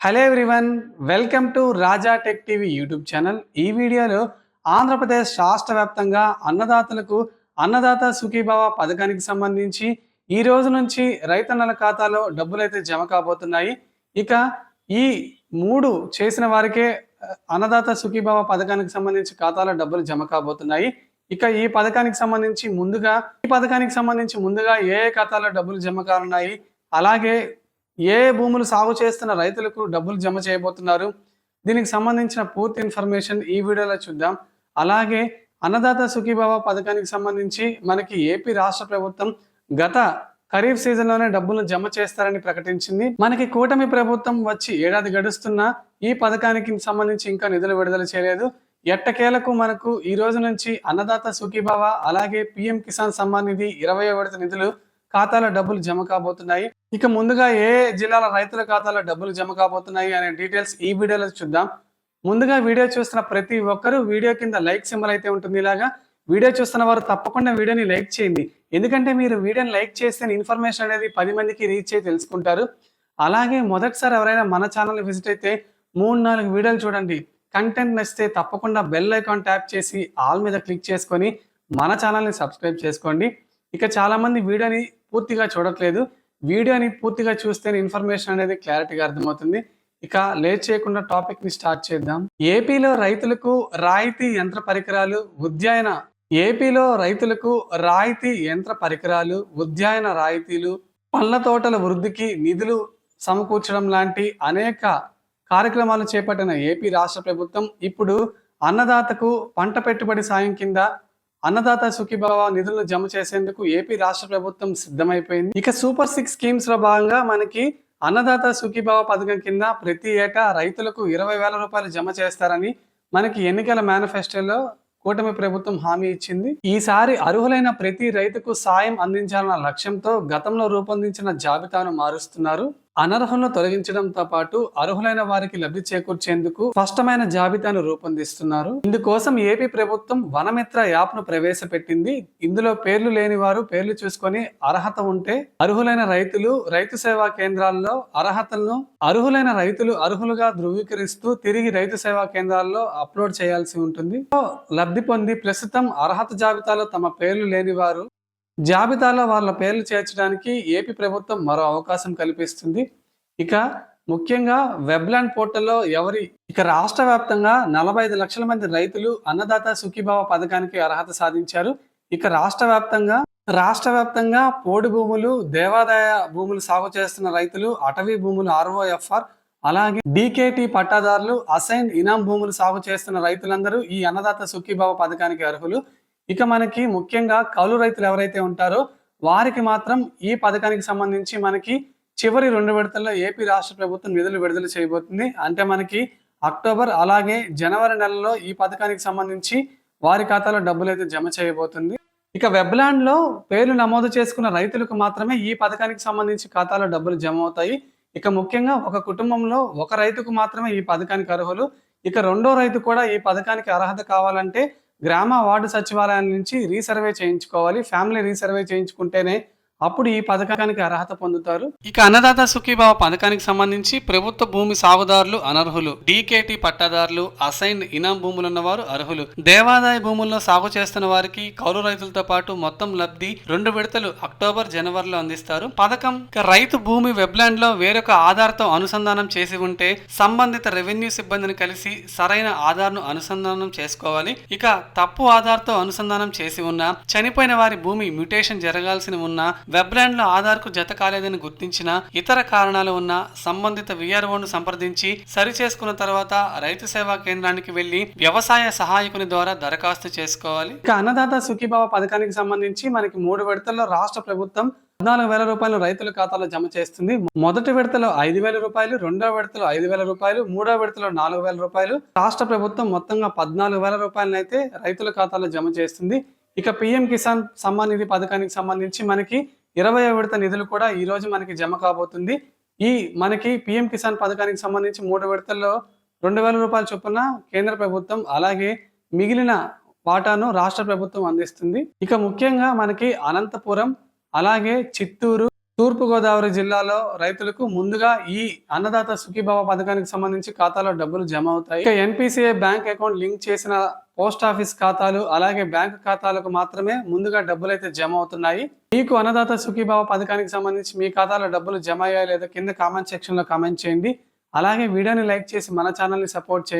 Hello everyone welcome to Raja tech TV YouTube channel ఈ వీడియోలో ఆంధ్రప్రదేశ్ రాష్ట్ర వ్యాప్తంగా అన్నదాతలకు అన్నదాత సుఖీభావ పథకానికి సంబంధించి ఈ రోజు నుంచి రైతన్నల ఖాతాలో డబ్బులైతే జమ కాబోతున్నాయి. ఇక ఈ మూడు చేసిన వారికే అన్నదాత సుఖీభావ పథకానికి సంబంధించి ఖాతాలో డబ్బులు జమ కాబోతున్నాయి. ఇక ఈ పథకానికి సంబంధించి ముందుగా ఈ పథకానికి సంబంధించి ముందుగా ఏ ఏ ఖాతాలో డబ్బులు జమ కానున్నాయి? అలాగే ఏ భూములు సాగు చేస్తున్న రైతులకు డబ్బులు జమ చేయబోతున్నారు? దీనికి సంబంధించిన పూర్తి ఇన్ఫర్మేషన్ ఈ వీడియోలో చూద్దాం. అలాగే అన్నదాత సుఖీభావ పథకానికి సంబంధించి మనకి ఏపీ రాష్ట్ర ప్రభుత్వం గత ఖరీఫ్ సీజన్లోనే డబ్బులు డబ్బులను జమ చేస్తారని ప్రకటించింది. మనకి కూటమి ప్రభుత్వం వచ్చి ఏడాది గడుస్తున్నా ఈ పథకానికి సంబంధించి ఇంకా నిధులు విడుదల చేయలేదు. ఎట్టకేలకు మనకు ఈ రోజు నుంచి అన్నదాత సుఖీభావ అలాగే పిఎం కిసాన్ సమ్మాన్ నిధి ఇరవై విడత నిధులు ఖాతాలో డబ్బులు జమ కాబోతున్నాయి. ఇక ముందుగా ఏ జిల్లాల రైతుల ఖాతాలో డబ్బులు జమ కాబోతున్నాయి అనే డీటెయిల్స్ ఈ వీడియోలో చూద్దాం. ముందుగా వీడియో చూస్తున్న ప్రతి ఒక్కరూ వీడియో కింద లైక్ సింబల్ అయితే ఉంటుంది ఇలాగా. వీడియో చూస్తున్న వారు తప్పకుండా వీడియోని లైక్ చేయండి. ఎందుకంటే మీరు వీడియోని లైక్ చేస్తే ఇన్ఫర్మేషన్ అనేది పది మందికి రీచ్ అయ్యి తెలుసుకుంటారు. అలాగే మొదటిసారి ఎవరైనా మన ఛానల్ని విజిట్ అయితే మూడు నాలుగు వీడియోలు చూడండి. కంటెంట్ నచ్చితే తప్పకుండా బెల్ ఐకాన్ ట్యాప్ చేసి ఆల్ మీద క్లిక్ చేసుకొని మన ఛానల్ని సబ్స్క్రైబ్ చేసుకోండి. ఇక చాలామంది వీడియోని పూర్తిగా చూడట్లేదు. వీడియోని పూర్తిగా చూస్తే ఇన్ఫర్మేషన్ అనేది క్లారిటీగా అర్థమవుతుంది. ఇక లేట్ చేయకుండా టాపిక్ని స్టార్ట్ చేద్దాం. ఏపీలో రైతులకు రాయితీ యంత్ర పరికరాలు ఉద్యాయన ఏపీలో రైతులకు రాయితీ యంత్ర పరికరాలు ఉద్యాయన రాయితీలు పండ్ల తోటల వృద్ధికి నిధులు సమకూర్చడం లాంటి అనేక కార్యక్రమాలు చేపట్టిన ఏపీ రాష్ట్ర ప్రభుత్వం ఇప్పుడు అన్నదాతకు పంట పెట్టుబడి సాయం కింద అన్నదాత సుఖీభావ నిధులను జమ చేసేందుకు ఏపీ రాష్ట్ర ప్రభుత్వం సిద్ధమైపోయింది. ఇక సూపర్ సిక్స్ స్కీమ్స్లో భాగంగా మనకి అన్నదాత సుఖీభావ పథకం కింద ప్రతి ఏటా రైతులకు ఇరవై వేల రూపాయలు జమ చేస్తారని మనకి ఎన్నికల మేనిఫెస్టోలో కూటమి ప్రభుత్వం హామీ ఇచ్చింది. ఈసారి అర్హులైన ప్రతి రైతుకు సాయం అందించాలన్న లక్ష్యంతో గతంలో రూపొందించిన జాబితాను మారుస్తున్నారు. అనర్హులను తొలగించడంతో పాటు అర్హులైన వారికి లబ్ధి చేకూర్చేందుకు స్పష్టమైన జాబితాను రూపొందిస్తున్నారు. ఇందుకోసం ఏపీ ప్రభుత్వం వనమిత్ర యాప్ను ప్రవేశపెట్టింది. ఇందులో పేర్లు లేని వారు పేర్లు చూసుకొని అర్హత ఉంటే అర్హులైన రైతులు రైతు సేవా కేంద్రాల్లో అర్హతలను అర్హులైన రైతులు అర్హులుగా ధృవీకరిస్తూ తిరిగి రైతు సేవా కేంద్రాల్లో అప్లోడ్ చేయాల్సి ఉంటుంది. లబ్ధి పొంది ప్రస్తుతం అర్హత జాబితాలో తమ పేర్లు లేని వారు జాబితాలో వాళ్ళ పేర్లు చేర్చడానికి ఏపీ ప్రభుత్వం మరో అవకాశం కల్పిస్తుంది. ఇక ముఖ్యంగా వెబ్లాండ్ పోర్టల్లో ఎవరి ఇక రాష్ట్ర వ్యాప్తంగా నలభై ఐదు లక్షల మంది రైతులు అన్నదాత సుఖీభావ పథకానికి అర్హత సాధించారు. ఇక రాష్ట్ర వ్యాప్తంగా రాష్ట్ర వ్యాప్తంగా పోడు భూములు దేవాదాయ భూములు సాగు చేస్తున్న రైతులు అటవీ భూములు ఆర్ఓఎఫ్ఆర్ అలాగే డీకేటీ పట్టాదారులు అసైన్ ఇనాం భూములు సాగు చేస్తున్న రైతులందరూ ఈ అన్నదాత సుఖీభావ పథకానికి అర్హులు. ఇక మనకి ముఖ్యంగా కౌలు రైతులు ఎవరైతే ఉంటారో వారికి మాత్రం ఈ పథకానికి సంబంధించి మనకి చివరి రెండు విడతల్లో ఏపీ రాష్ట్ర ప్రభుత్వం నిధులు విడుదల చేయబోతుంది. అంటే మనకి అక్టోబర్ అలాగే జనవరి నెలలో ఈ పథకానికి సంబంధించి వారి ఖాతాలో డబ్బులు అయితే జమ చేయబోతుంది. ఇక వెబ్లాండ్లో పేర్లు నమోదు చేసుకున్న రైతులకు మాత్రమే ఈ పథకానికి సంబంధించి ఖాతాలో డబ్బులు జమ అవుతాయి. ఇక ముఖ్యంగా ఒక కుటుంబంలో ఒక రైతుకు మాత్రమే ఈ పథకానికి అర్హులు. ఇక రెండో రైతు కూడా ఈ పథకానికి అర్హత కావాలంటే గ్రామ వార్డు సచివాలయం నుంచి రీసర్వే చేయించుకోవాలి. ఫ్యామిలీ రీసర్వే చేయించుకుంటేనే అప్పుడు ఈ పథకానికి అర్హత పొందుతారు. ఇక అన్నదాత సుఖీభావ పథకానికి సంబంధించి ప్రభుత్వ భూమి సాగుదారులు అనర్హులు. డీకేటీ పట్టాదారులు అసైన్ ఇనాం భూములున్న వారు అర్హులు. దేవాదాయ భూముల్లో సాగు చేస్తున్న వారికి కౌలు రైతులతో పాటు మొత్తం లబ్ధి రెండు విడతలు అక్టోబర్ జనవరిలో అందిస్తారు. పథకం రైతు భూమి వెబ్లాండ్లో వేరొక ఆధార్తో అనుసంధానం చేసి ఉంటే సంబంధిత రెవెన్యూ సిబ్బందిని కలిసి సరైన ఆధార్ను అనుసంధానం చేసుకోవాలి. ఇక తప్పు ఆధార్తో అనుసంధానం చేసి ఉన్నా చనిపోయిన వారి భూమి మ్యూటేషన్ జరగాల్సి ఉన్నా వెబ్లో ఆధార్కు జత కాలేదని గుర్తించిన ఇతర కారణాలు ఉన్న సంబంధిత విఆర్ఓను సంప్రదించి సరి చేసుకున్న తర్వాత రైతు సేవా కేంద్రానికి వెళ్ళి వ్యవసాయ సహాయకుని ద్వారా దరఖాస్తు చేసుకోవాలి. ఇక అన్నదాత సుఖీభావ పథకానికి సంబంధించి మనకి మూడు విడతల్లో రాష్ట్ర ప్రభుత్వం పద్నాలుగు వేల రూపాయలు రైతుల ఖాతాలో జమ చేస్తుంది. మొదటి విడతలో ఐదు వేల రూపాయలు రెండో విడతలో ఐదు వేల రూపాయలు మూడో విడతలో నాలుగు వేల రూపాయలు. రాష్ట్ర ప్రభుత్వం మొత్తంగా పద్నాలుగు వేల రూపాయలను అయితే రైతుల ఖాతాలో జమ చేస్తుంది. ఇక పిఎం కిసాన్ సమ్మాన్ నిధి పథకానికి సంబంధించి మనకి ఇరవై విడత నిధులు కూడా ఈ రోజు మనకి జమ కాబోతుంది. ఈ మనకి పిఎం కిసాన్ పథకానికి సంబంధించి మూడు విడతల్లో రెండు వేల రూపాయల చొప్పున కేంద్ర ప్రభుత్వం అలాగే మిగిలిన వాటాను రాష్ట్ర ప్రభుత్వం అందిస్తుంది. ఇక ముఖ్యంగా మనకి అనంతపురం అలాగే చిత్తూరు తూర్పుగోదావరి జిల్లాలో రైతులకు ముందుగా ఈ అన్నదాత సుఖీభావ పథకానికి సంబంధించి ఖాతాలో డబ్బులు జమ అవుతాయి. ఇక ఎన్పిసిఐ బ్యాంక్ అకౌంట్ లింక్ చేసిన పోస్ట్ ఆఫీస్ ఖాతాలు అలాగే బ్యాంక్ ఖాతాలకు మాత్రమే ముందుగా డబ్బులు అయితే జమ అవుతున్నాయి. మీకు అన్నదాత సుఖీభావ పథకానికి సంబంధించి మీ ఖాతాలో డబ్బులు జమ అయ్యాయో లేదో కింద కామెంట్ సెక్షన్లో కామెంట్ చేయండి. అలాగే వీడియోని లైక్ చేసి మన ఛానల్ని సపోర్ట్ చేయండి.